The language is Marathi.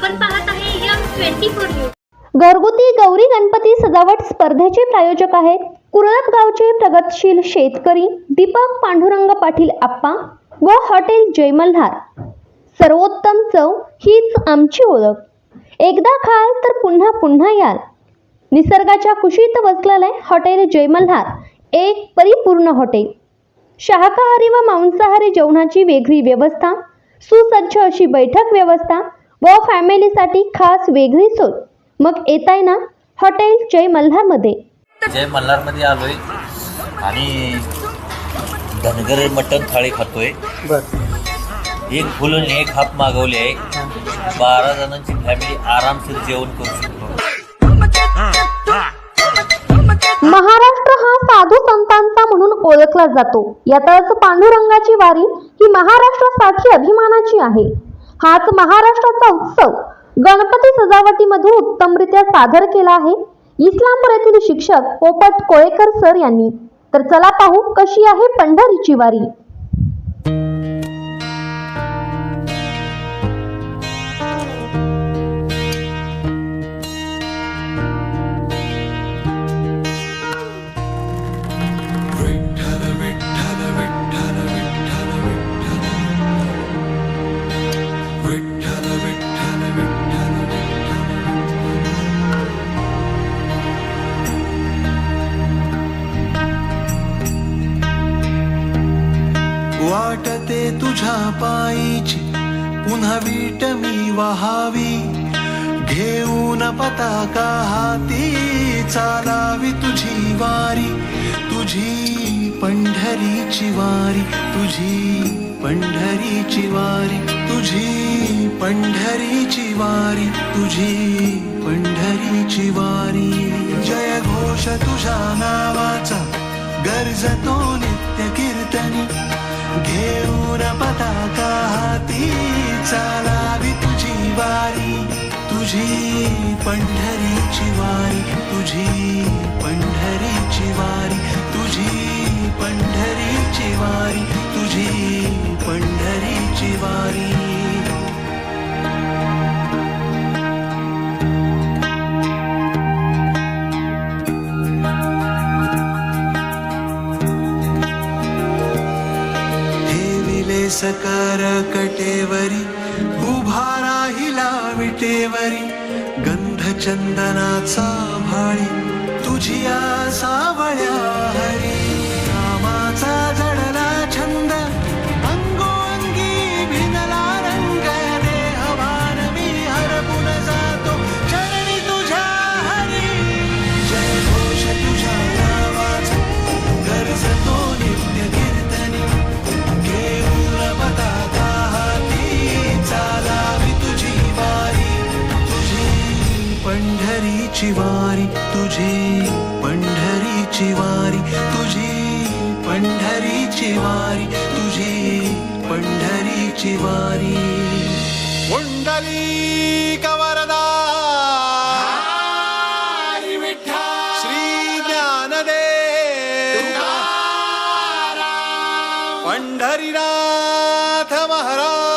आपण पाहत आहे यम ट्वेंटी फोर न्यूज. घरगुती गौरी गणपती सजावट स्पर्धेचे प्रायोजक आहेत कुरळप गावचे प्रगतशील शेतकरी दीपक पांडुरंग पाटील आप्पा व हॉटेल जयमल्हार. सर्वोत्तम चव हीच आमची ओळख. एकदा खाल तर पुन्हा पुन्हा याल. निसर्गाच्या कुशीत वसलेले हॉटेल जयमल्हार एक परिपूर्ण हॉटेल. शाकाहारी व मांसाहारी जेवणाची वेगळी व्यवस्था सुसज्ज अशी बैठक व्यवस्था व फॅमिलीसाठी खास वेगळी सोय. मग येताय ना हॉटेल जय मल्हारमध्ये. जय मल्हारमध्ये आलोय आणि धनगर मटण थाळी खातोय. एक फुल आणि एक हाफ मागवली आहे. बारा जणांची फॅमिली आरामशीर जेवण करू शकतो. महाराष्ट्र हा साधू संतांचा म्हणून ओळखला जातो. यातच पांडुरंगाची वारी ही महाराष्ट्रासाठी अभिमानाची आहे. हाच महाराष्ट्राचा उत्सव. गणपती सजावटीमधून उत्तमरित्या सादर केला आहे. इस्लामपूर येथील शिक्षक पोपट कोळेकर सर यांनी. तर चला पाहू कशी आहे पंढरीची वारी. वाटते तुझ्या पायीची पुन्हा वीट मी वहावी. घेऊन पताका हाती चालावी तुझी वारी तुझी पंढरीची वारी तुझी पंढरीची वारी तुझी पंढरीची वारी तुझी पंढरीची वारी. जय घोष तुझ्या नावाचा गर्जतो नित्य की तुझी पंढरीची वारी तुझी पंढरीची वारी तुझी पंढरीची वारी तुझी सकार कटेवरी उभा राहिला विटेवरी गंध चंदनाचा भाळी. पंढरीची वारी तुझी पंढरीची वारी तुझी पंढरीची वारी तुझी पंढरीची वारी कुंडली कवरदा. श्री पंढरीनाथ महाराज.